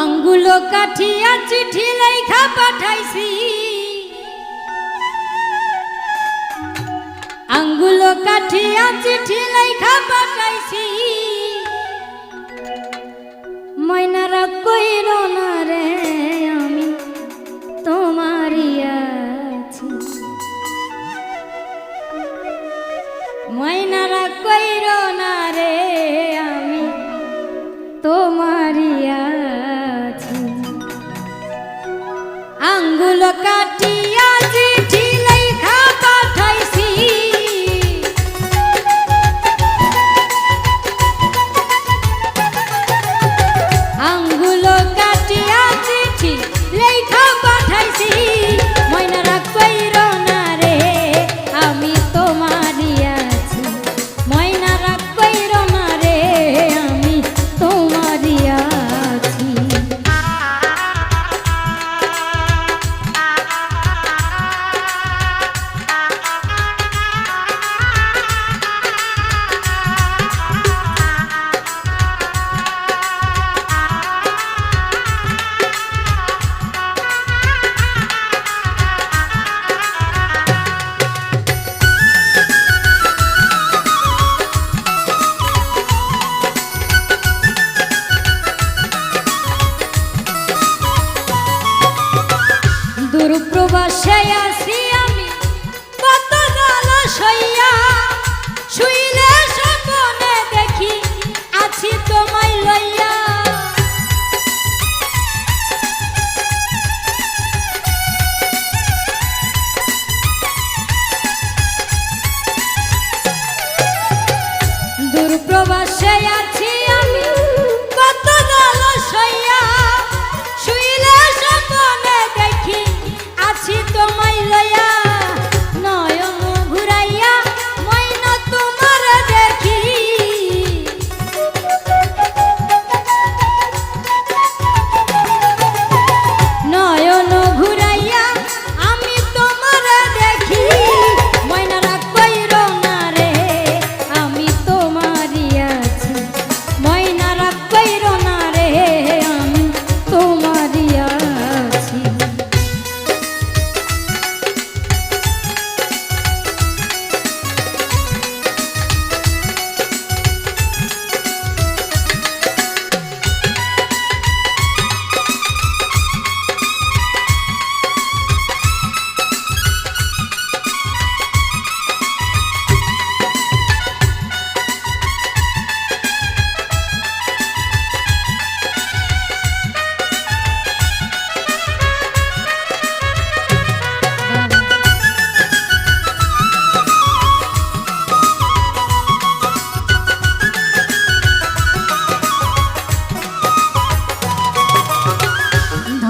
আঙ্গুলো কাঠিয়া চিঠি লেখা পাঠাইছি। আঙ্গুলো কাঠিয়া চিঠি লেখা পাঠাইছি। ময়নারা কইর না রে, আমি তোমারই আছি। ময়নারা কইর ঢাকা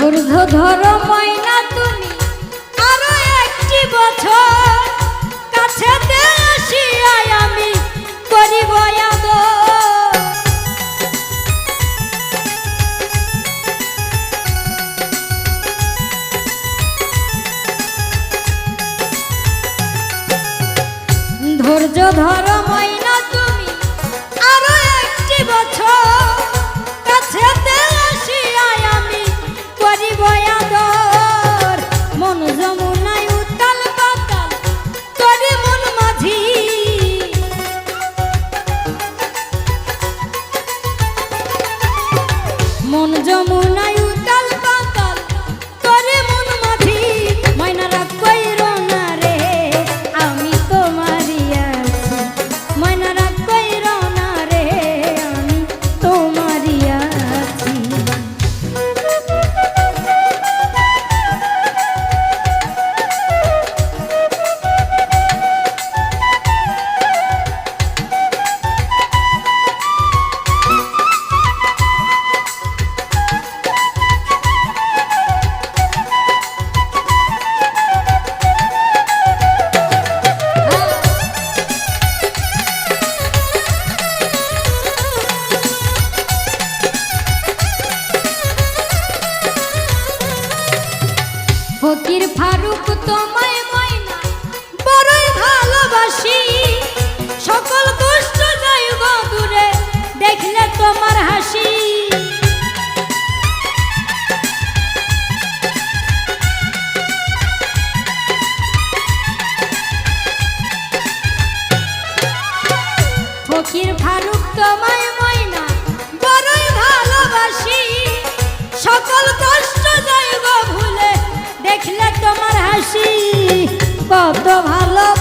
দীর্ঘ ধর ময়না তুমি আরও একটি বছর কাছে আসিয়ায় আমি করিব ধৈর্য ধর ময়না ফকির ফারুক তোমায় ময়না, বড়ই ভালোবাসি। সকল দুষ্ট যাই দূরে, দেখলে তোমার হাসি। ফকির ফারুক তোমায় খুশি কত ভালো